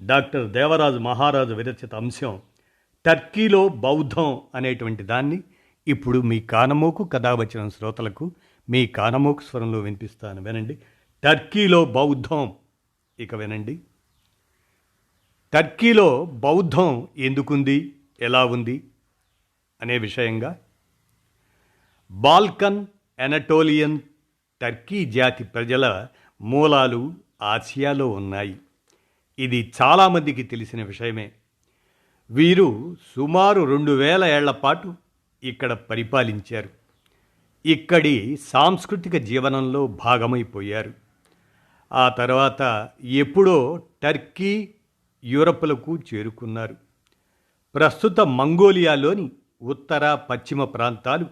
Doctor Devaraju మహారాజు విరచిత అంశం టర్కీలో బౌద్ధం అనేటువంటి దాన్ని ఇప్పుడు మీ కానమోకు కథావచనం వచ్చిన శ్రోతలకు మీ కానమోకు స్వరంలో వినిపిస్తాను. వినండి. టర్కీలో బౌద్ధం. ఇక వినండి. టర్కీలో బౌద్ధం ఎందుకుంది? ఎలా ఉంది? అనే విషయంగా. బాల్కన్ ఎనటోలియన్ టర్కీ జాతి ప్రజల మూలాలు ఆసియాలో ఉన్నాయి. ఇది చాలామందికి తెలిసిన విషయమే. వీరు సుమారు రెండు వేల ఏళ్ళ పాటు ఇక్కడ పరిపాలించారు. ఇక్కడి సాంస్కృతిక జీవనంలో భాగమైపోయారు. ఆ తర్వాత ఎప్పుడో టర్కీ యూరప్లకు చేరుకున్నారు. ప్రస్తుత మంగోలియాలోని ఉత్తర పశ్చిమ ప్రాంతాలు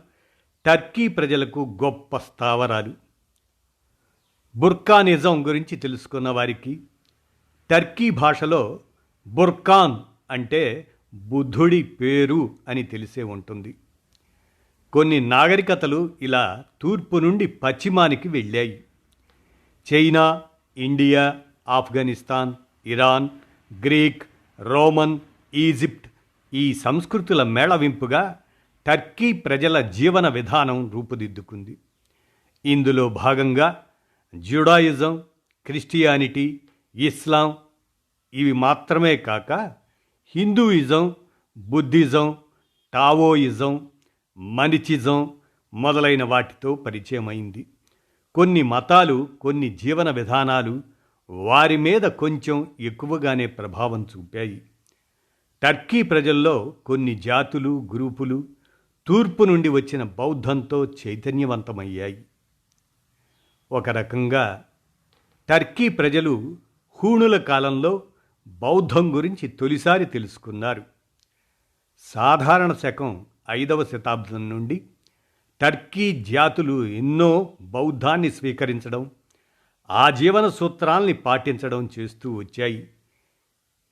టర్కీ ప్రజలకు గొప్ప స్థావరాలు. బుర్కానిజం గురించి తెలుసుకున్న వారికి టర్కీ భాషలో బుర్కాన్ అంటే బుద్ధుడి పేరు అని తెలిసే ఉంటుంది. కొన్ని నాగరికతలు ఇలా తూర్పు నుండి పశ్చిమానికి వెళ్ళాయి. China India Afghanistan Iran Greek Roman Egypt ఈ సంస్కృతుల మేళవింపుగా టర్కీ ప్రజల జీవన విధానం రూపుదిద్దుకుంది. ఇందులో భాగంగా జుడాయిజం క్రిస్టియానిటీ ఇస్లాం ఇవి మాత్రమే కాక హిందూయిజం బుద్ధిజం టావోయిజం మనిచిజం మొదలైన వాటితో పరిచయమైంది. కొన్ని మతాలు కొన్ని జీవన విధానాలు వారి మీద కొంచెం ఎక్కువగానే ప్రభావం చూపాయి. టర్కీ ప్రజల్లో కొన్ని జాతులు గ్రూపులు తూర్పు నుండి వచ్చిన బౌద్ధంతో చైతన్యవంతమయ్యాయి. ఒక రకంగా టర్కీ ప్రజలు హూణుల కాలంలో బౌద్ధం గురించి తొలిసారి తెలుసుకున్నారు. సాధారణ శకం ఐదవ శతాబ్దం నుండి టర్కీ జాతులు ఎన్నో బౌద్ధాన్ని స్వీకరించడం ఆ జీవన సూత్రాల్ని పాటించడం చేస్తూ వచ్చాయి.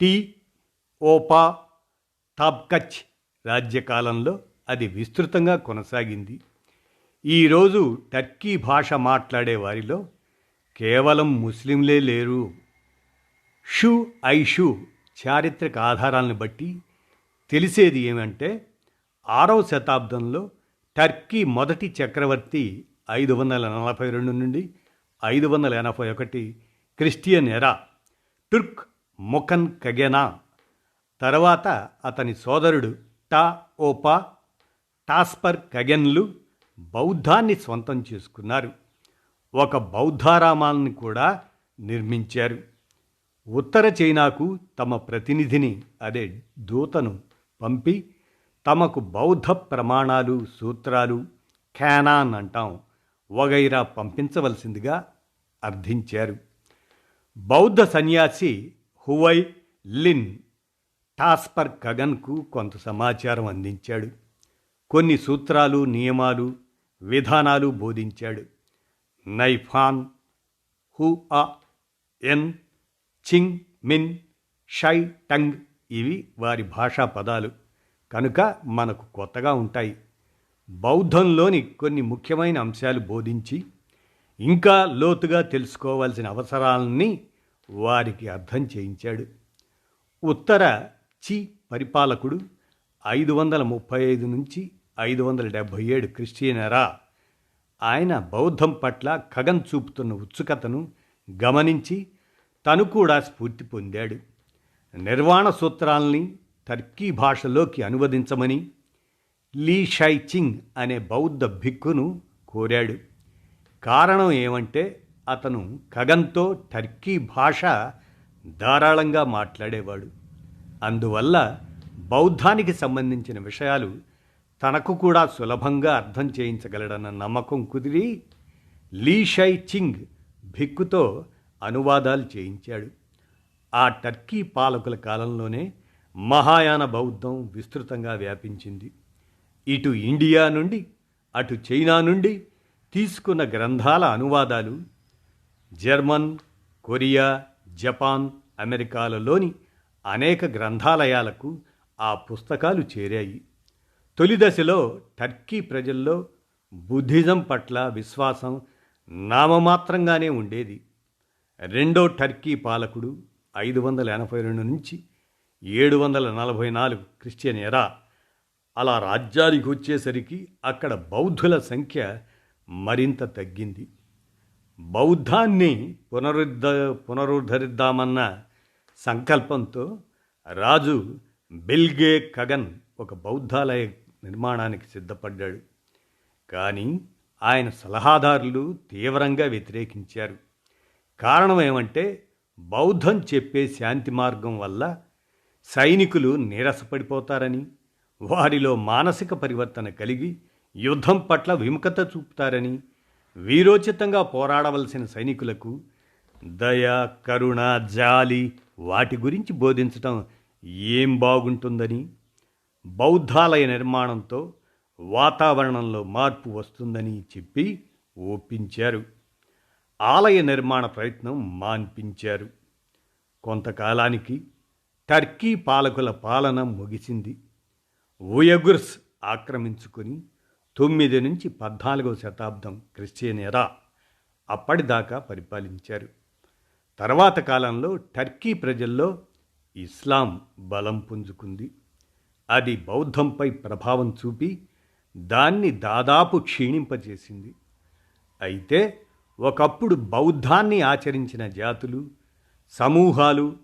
టీ ఓపా తాబ్కచ్ రాజ్యకాలంలో అది విస్తృతంగా కొనసాగింది. ఈరోజు టర్కీ భాష మాట్లాడే వారిలో కేవలం ముస్లింలే లేరు. షు ఐషు చారిత్రక ఆధారాలను బట్టి తెలిసేది ఏమంటే ఆరవ శతాబ్దంలో టర్కీ మొదటి చక్రవర్తి ఐదు వందల నలభై రెండు నుండి ఐదు వందల ఎనభై ఒకటి క్రిస్టియన్ ఎరా టుర్క్ మొకన్ కగెనా తర్వాత అతని సోదరుడు టా ఓపా టాస్పర్ కగెన్లు బౌద్ధాన్ని స్వంతం చేసుకున్నారు. ఒక బౌద్ధారామాలను కూడా నిర్మించారు. ఉత్తర చైనాకు తమ ప్రతినిధిని అదే దూతను పంపి తమకు బౌద్ధ ప్రమాణాలు సూత్రాలు ఖ్యానాన్ అంటాం వగైరా పంపించవలసిందిగా అర్థించారు. బౌద్ధ సన్యాసి హువై లిన్ టాస్పర్ కగన్కు కొంత సమాచారం అందించాడు. కొన్ని సూత్రాలు నియమాలు విధానాలు బోధించాడు. నైఫాన్ హు ఆ ఎన్ చింగ్ మిన్ షై టంగ్ ఇవి వారి భాషా పదాలు. కనుక మనకు కొత్తగా ఉంటాయి. బౌద్ధంలోని కొన్ని ముఖ్యమైన అంశాలు బోధించి ఇంకా లోతుగా తెలుసుకోవాల్సిన అవసరాలని వారికి అర్థం చేయించాడు. ఉత్తర చి పరిపాలకుడు ఐదు వందల ముప్పై ఐదు నుంచి ఐదు వందల డెబ్భై ఏడు క్రిస్టియనరా ఆయన బౌద్ధం పట్ల కగన్ చూపుతున్న ఉత్సుకతను గమనించి తను కూడా స్ఫూర్తి పొందాడు. నిర్వాణ సూత్రాల్ని టర్కీ భాషలోకి అనువదించమని లీ షై చింగ్ అనే బౌద్ధ భిక్కును కోరాడు. కారణం ఏమంటే అతను ఖగన్తో టర్కీ భాష ధారాళంగా మాట్లాడేవాడు. అందువల్ల బౌద్ధానికి సంబంధించిన విషయాలు తనకు కూడా సులభంగా అర్థం చేయించగలడన్న నమ్మకం కుదిరి లీ షై చింగ్ భిక్కుతో అనువాదాలు చేయించాడు. ఆ టర్కీ పాలకుల కాలంలోనే మహాయాన బౌద్ధం విస్తృతంగా వ్యాపించింది. ఇటు ఇండియా నుండి అటు చైనా నుండి తీసుకున్న గ్రంథాల అనువాదాలు జర్మన్ కొరియా జపాన్ అమెరికాలలోని అనేక గ్రంథాలయాలకు ఆ పుస్తకాలు చేరాయి. తొలి దశలో టర్కీ ప్రజల్లో బుద్ధిజం పట్ల విశ్వాసం నామమాత్రంగానే ఉండేది. రెండో టర్కీ పాలకుడు ఐదు వందల ఎనభై రెండు నుంచి ఏడు వందల నలభై నాలుగు క్రిస్టియన్ ఎరా అలా రాజ్యానికి వచ్చేసరికి అక్కడ బౌద్ధుల సంఖ్య మరింత తగ్గింది. బౌద్ధాన్ని పునరుద్ధ పునరుద్ధరిద్దామన్న సంకల్పంతో రాజు బెల్గే కగన్ ఒక బౌద్ధాలయ నిర్మాణానికి సిద్ధపడ్డాడు. కానీ ఆయన సలహాదారులు తీవ్రంగా వ్యతిరేకించారు. కారణం ఏమంటే బౌద్ధం చెప్పే శాంతి మార్గం వల్ల సైనికులు నీరసపడిపోతారని వారిలో మానసిక పరివర్తన కలిగి యుద్ధం పట్ల విముఖత చూపుతారని వీరోచితంగా పోరాడవలసిన సైనికులకు దయ కరుణ జాలి వాటి గురించి బోధించటం ఏం బాగుంటుందని బౌద్ధాలయ నిర్మాణంతో వాతావరణంలో మార్పు వస్తుందని చెప్పి ఒప్పించారు. ఆలయ నిర్మాణ ప్రయత్నం మాన్పించారు. కొంతకాలానికి టర్కీ పాలకుల పాలన ముగిసింది. ఉయగుర్స్ ఆక్రమించుకుని తొమ్మిది నుంచి పద్నాలుగవ శతాబ్దం క్రిస్టియన్ ఎరా అప్పటిదాకా పరిపాలించారు. తర్వాత కాలంలో టర్కీ ప్రజల్లో ఇస్లాం బలం పుంజుకుంది. అది బౌద్ధంపై ప్రభావం చూపి దాన్ని దాదాపు క్షీణింపజేసింది. అయితే ఒకప్పుడు బౌద్ధాన్ని ఆచరించిన జాతులు సమూహాలు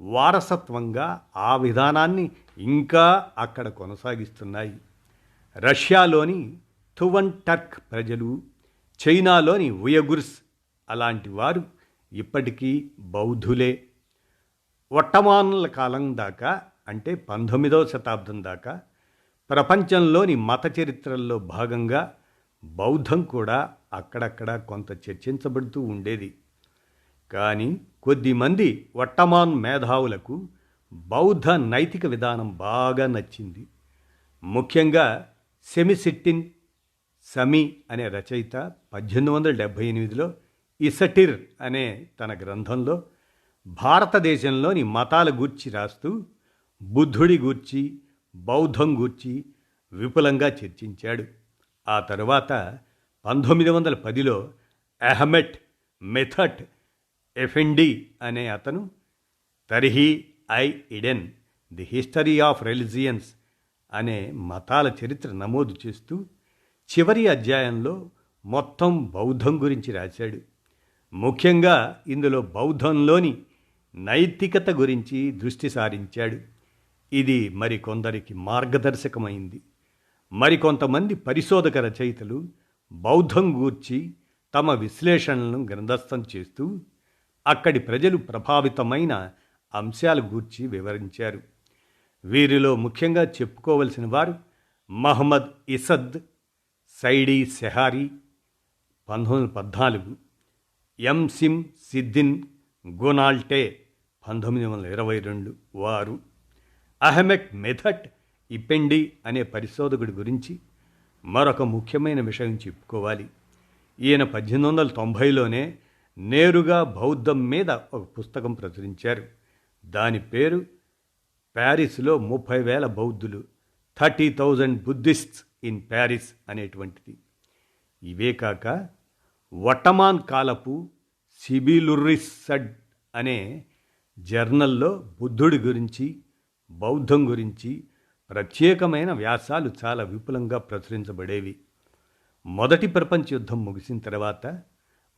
వారసత్వంగా ఆ విధానాన్ని ఇంకా అక్కడ కొనసాగిస్తున్నాయి. రష్యాలోని తువన్ టర్క్ ప్రజలు చైనాలోని ఉయగుర్స్ అలాంటి వారు ఇప్పటికీ బౌద్ధులే. ఒట్టమానుల కాలం దాకా అంటే పంతొమ్మిదవ శతాబ్దం దాకా ప్రపంచంలోని మత చరిత్రల్లో భాగంగా బౌద్ధం కూడా అక్కడక్కడ కొంత చర్చించబడుతూ ఉండేది. కానీ కొద్దిమంది వట్టమాన్ మేధావులకు బౌద్ధ నైతిక విధానం బాగా నచ్చింది. ముఖ్యంగా సెమిసిట్టిన్ సమీ అనే రచయిత పద్దెనిమిది వందల డెబ్భై ఎనిమిదిలో ఇసటిర్ అనే తన గ్రంథంలో భారతదేశంలోని మతాల గూర్చి రాస్తూ బుద్ధుడి గూర్చి బౌద్ధం గూర్చి విపులంగా చర్చించాడు. ఆ తరువాత పంతొమ్మిది వందల పదిలో అహమెట్ మెథట్ ఎఫెండి అనే అతను తర్హీ ఐ ఇడెన్ ది హిస్టరీ ఆఫ్ రిలిజియన్స్ అనే మతాల చరిత్ర నమోదు చేస్తూ చివరి అధ్యాయంలో మొత్తం బౌద్ధం గురించి రాశాడు. ముఖ్యంగా ఇందులో బౌద్ధంలోని నైతికత గురించి దృష్టి సారించాడు. ఇది మరికొందరికి మార్గదర్శకమైంది. మరికొంతమంది పరిశోధక రచయితలు బౌద్ధం గూర్చి తమ విశ్లేషణలను గ్రంథస్థం చేస్తూ అక్కడి ప్రజలు ప్రభావితమైన అంశాల గూర్చి వివరించారు. వీరిలో ముఖ్యంగా చెప్పుకోవలసిన వారు మహమ్మద్ ఇసద్ సైడీ సెహారీ పంతొమ్మిది పద్నాలుగు ఎం సిమ్ సిద్దిన్ గోనాల్టే పంతొమ్మిది వందల ఇరవై రెండు వారు. అహమెక్ మెథట్ ఇప్పెండి అనే పరిశోధకుడి గురించి మరొక ముఖ్యమైన విషయం చెప్పుకోవాలి. ఈయన పద్దెనిమిది వందల తొంభైలోనే నేరుగా బౌద్ధం మీద ఒక పుస్తకం ప్రచురించారు. దాని పేరు ప్యారిస్లో ముప్పై వేల బౌద్ధులు thirty thousand Buddhists in Paris అనేటువంటిది. ఇవే కాక వటమాన్ కాలపు సిబిలుర్రిసడ్ అనే జర్నల్లో బుద్ధుడి గురించి బౌద్ధం గురించి ప్రత్యేకమైన వ్యాసాలు చాలా విపులంగా ప్రచురించబడేవి. మొదటి ప్రపంచ యుద్ధం ముగిసిన తర్వాత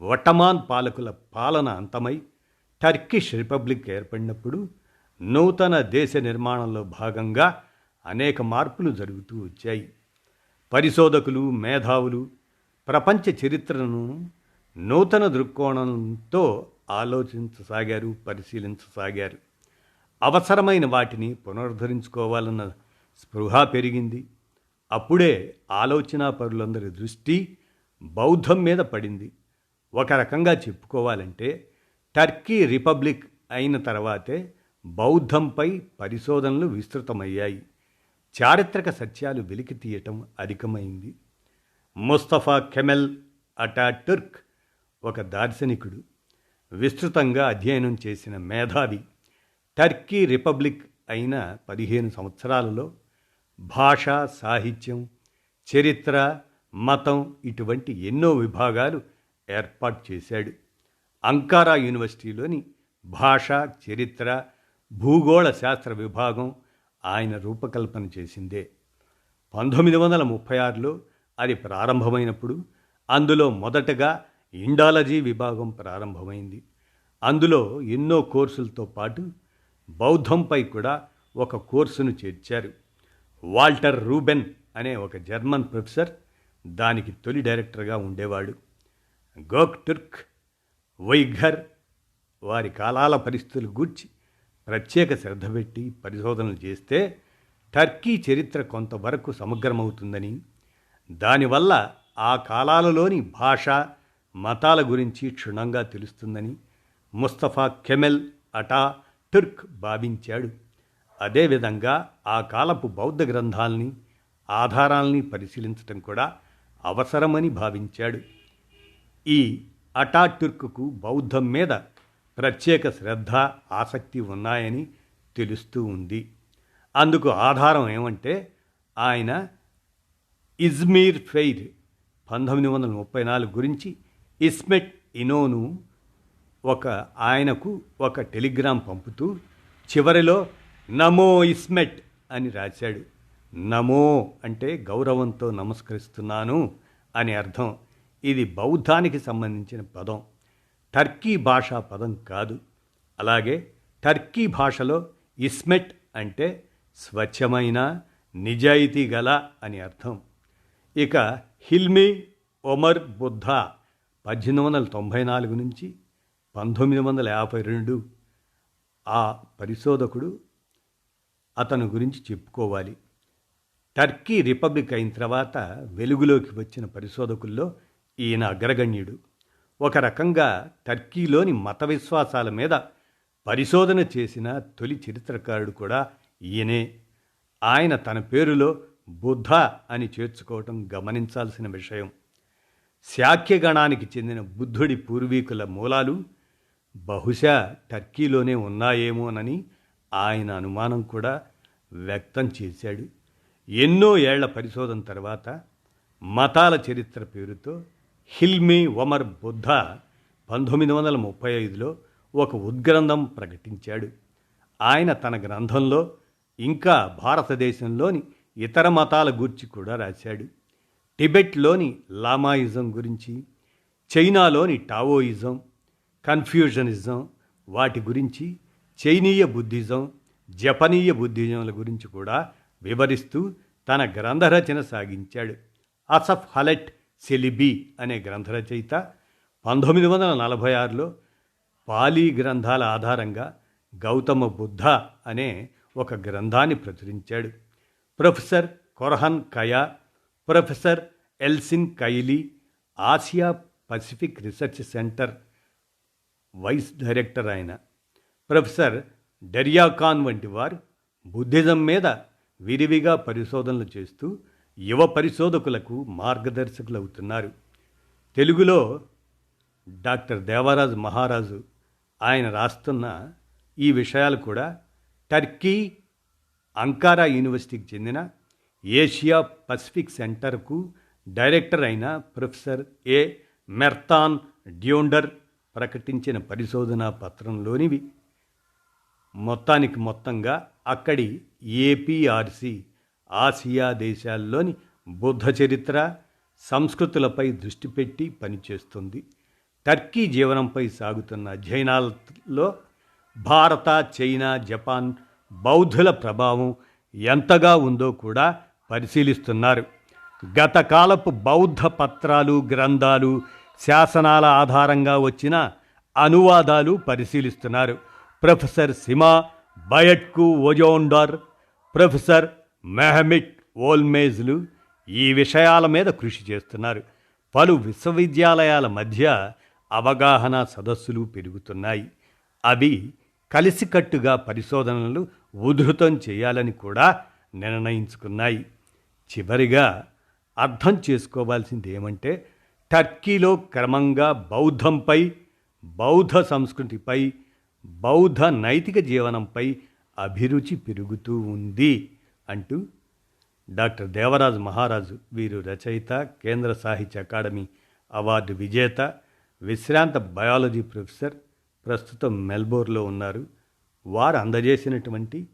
వటమాన్ పాలకుల పాలన అంతమై టర్కిష్ రిపబ్లిక్ ఏర్పడినప్పుడు నూతన దేశ నిర్మాణంలో భాగంగా అనేక మార్పులు జరుగుతూ వచ్చాయి. పరిశోధకులు మేధావులు ప్రపంచ చరిత్రను నూతన దృక్కోణంతో ఆలోచించసాగారు పరిశీలించసాగారు. అవసరమైన వాటిని పునరుద్ధరించుకోవాలన్న స్పృహ పెరిగింది. అప్పుడే ఆలోచనాపరులందరి దృష్టి బౌద్ధం మీద పడింది. ఒక రకంగా చెప్పుకోవాలంటే టర్కీ రిపబ్లిక్ అయిన తర్వాతే బౌద్ధంపై పరిశోధనలు విస్తృతమయ్యాయి. చారిత్రక సత్యాలు వెలికి తీయటం అధికమైంది. ముస్తఫా కెమెల్ అటాటుర్క్ ఒక దార్శనికుడు. విస్తృతంగా అధ్యయనం చేసిన మేధావి టర్కీ రిపబ్లిక్ అయిన పదిహేను సంవత్సరాలలో భాష సాహిత్యం చరిత్ర మతం ఇటువంటి ఎన్నో విభాగాలు ఏర్పాటు చేశాడు. అంకారా యూనివర్సిటీలోని భాష చరిత్ర భూగోళ శాస్త్ర విభాగం ఆయన రూపకల్పన చేసిందే. పంతొమ్మిది వందల ముప్పై ఆరులో అది ప్రారంభమైనప్పుడు అందులో మొదటగా ఇండాలజీ విభాగం ప్రారంభమైంది. అందులో ఎన్నో కోర్సులతో పాటు బౌద్ధంపై కూడా ఒక కోర్సును చేర్చారు. వాల్టర్ రూబెన్ అనే ఒక జర్మన్ ప్రొఫెసర్ దానికి తొలి డైరెక్టర్గా ఉండేవాడు. గోక్ టుర్క్ వైఘర్ వారి కాలాల పరిస్థితులు గూర్చి ప్రత్యేక శ్రద్ధ పెట్టి పరిశోధనలు చేస్తే టర్కీ చరిత్ర కొంతవరకు సమగ్రమవుతుందని. దానివల్ల ఆ కాలాలలోని భాష మతాల గురించి క్షుణ్ణంగా తెలుస్తుందని ముస్తఫా కెమెల్ అటా టుర్క్ భావించాడు. అదేవిధంగా ఆ కాలపు బౌద్ధ గ్రంథాల్ని ఆధారాల్ని పరిశీలించటం కూడా అవసరమని భావించాడు. ఈ అటాటుర్క్కు బౌద్ధం మీద ప్రత్యేక శ్రద్ధ ఆసక్తి ఉన్నాయని తెలుస్తూ ఉంది. అందుకు ఆధారం ఏమంటే ఆయన ఇజ్మీర్ ఫెయిర్ పంతొమ్మిది వందల ముప్పై నాలుగు గురించి ఇస్మెట్ ఇనోను ఒక ఆయనకు ఒక టెలిగ్రామ్ పంపుతూ చివరిలో నమో ఇస్మెట్ అని రాశాడు. నమో అంటే గౌరవంతో నమస్కరిస్తున్నాను అని అర్థం. ఇది బౌద్ధానికి సంబంధించిన పదం. టర్కీ భాషా పదం కాదు. అలాగే టర్కీ భాషలో ఇస్మెట్ అంటే స్వచ్ఛమైన నిజాయితీ గల అని అర్థం. ఇక హిల్మీ ఒమర్ బుద్ధ పద్దెనిమిది వందల తొంభై నాలుగు నుంచి పంతొమ్మిది వందల యాభై రెండు ఆ పరిశోధకుడు అతను గురించి చెప్పుకోవాలి. టర్కీ రిపబ్లిక్ అయిన తర్వాత వెలుగులోకి వచ్చిన పరిశోధకుల్లో ఈయన అగ్రగణ్యుడు. ఒక రకంగా టర్కీలోని మత విశ్వాసాల మీద పరిశోధన చేసిన తొలి చరిత్రకారుడు కూడా ఈయనే. ఆయన తన పేరులో బుద్ధ అని చేర్చుకోవటం గమనించాల్సిన విషయం. శాఖ్యగణానికి చెందిన బుద్ధుడి పూర్వీకుల మూలాలు బహుశా టర్కీలోనే ఉన్నాయేమోనని ఆయన అనుమానం కూడా వ్యక్తం చేశాడు. ఎన్నో ఏళ్ళ పరిశోధన తర్వాత మతాల చరిత్ర పేరుతో హిల్మీ ఒమర్ బుద్ధ పంతొమ్మిది వందల ముప్పై ఐదులో ఒక ఉద్గ్రంథం ప్రకటించాడు. ఆయన తన గ్రంథంలో ఇంకా భారతదేశంలోని ఇతర మతాల గూర్చి కూడా రాశాడు. టిబెట్లోని లామాయిజం గురించి చైనాలోని టావోయిజం కన్ఫ్యూజనిజం వాటి గురించి చైనీయ బుద్ధిజం జపనీయ బుద్ధిజంల గురించి కూడా వివరిస్తూ తన గ్రంథరచన సాగించాడు. అసఫ్ హలెట్ సెలిబీ అనే గ్రంథరచయిత పంతొమ్మిది వందల నలభై ఆరులో పాలీ గ్రంథాల ఆధారంగా గౌతమ బుద్ధ అనే ఒక గ్రంథాన్ని ప్రచురించాడు. Professor Korhan Kaya professor Elcin Kayli Asia Pacific research centre vice director ఆయన ప్రొఫెసర్ డెరియాఖాన్ వంటి వారు బుద్ధిజం మీద విరివిగా పరిశోధనలు చేస్తూ యువ పరిశోధకులకు మార్గదర్శకులు అవుతున్నారు తెలుగులో డాక్టర్ దేవరాజు మహారాజు ఆయన రాస్తున్న ఈ విషయాలు కూడా టర్కీ అంకారా యూనివర్సిటీకి చెందిన ఏషియా పసిఫిక్ సెంటర్కు డైరెక్టర్ అయిన ప్రొఫెసర్ ఏ మెర్తాన్ డ్యూండర్ ప్రకటించిన పరిశోధనా పత్రంలోనివి. మొత్తానికి మొత్తంగా అక్కడి ఏపీఆర్సి ఆసియా దేశాల్లోని బుద్ధ చరిత్ర సంస్కృతులపై దృష్టి పెట్టి పనిచేస్తుంది. టర్కీ జీవనంపై సాగుతున్న అధ్యయనాలలో భారత చైనా జపాన్ బౌద్ధుల ప్రభావం ఎంతగా ఉందో కూడా పరిశీలిస్తున్నారు. గత కాలపు బౌద్ధ పత్రాలు గ్రంథాలు శాసనాల ఆధారంగా వచ్చిన అనువాదాలు పరిశీలిస్తున్నారు. ప్రొఫెసర్ సిమా బయట్కు ఓజోండార్ ప్రొఫెసర్ మెహమిట్ ఓల్మేజ్లు ఈ విషయాల మీద కృషి చేస్తున్నారు. పలు విశ్వవిద్యాలయాల మధ్య అవగాహన సదస్సులు పెరుగుతున్నాయి. అవి కలిసికట్టుగా పరిశోధనలు ఉధృతం చేయాలని కూడా నిర్ణయించుకున్నాయి. చివరిగా అర్థం చేసుకోవాల్సింది ఏమంటే టర్కీలో క్రమంగా బౌద్ధంపై బౌద్ధ సంస్కృతిపై బౌద్ధ నైతిక జీవనంపై అభిరుచి పెరుగుతూ ఉంది అంటూ డాక్టర్ దేవరాజు మహారాజు వీరు రచయిత కేంద్ర సాహిత్య అకాడమీ అవార్డు విజేత విశ్రాంత బయాలజీ ప్రొఫెసర్ ప్రస్తుతం మెల్బోర్న్లో ఉన్నారు. వారు అందజేసినటువంటి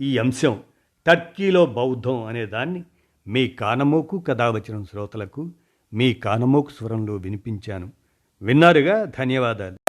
ఈ అంశం టర్కీలో బౌద్ధం అనే దాన్ని మీ కానమోకు కథావచనం శ్రోతలకు మీ కానమోకు స్వరంలో వినిపించాను. విన్నారుగా? ధన్యవాదాలు.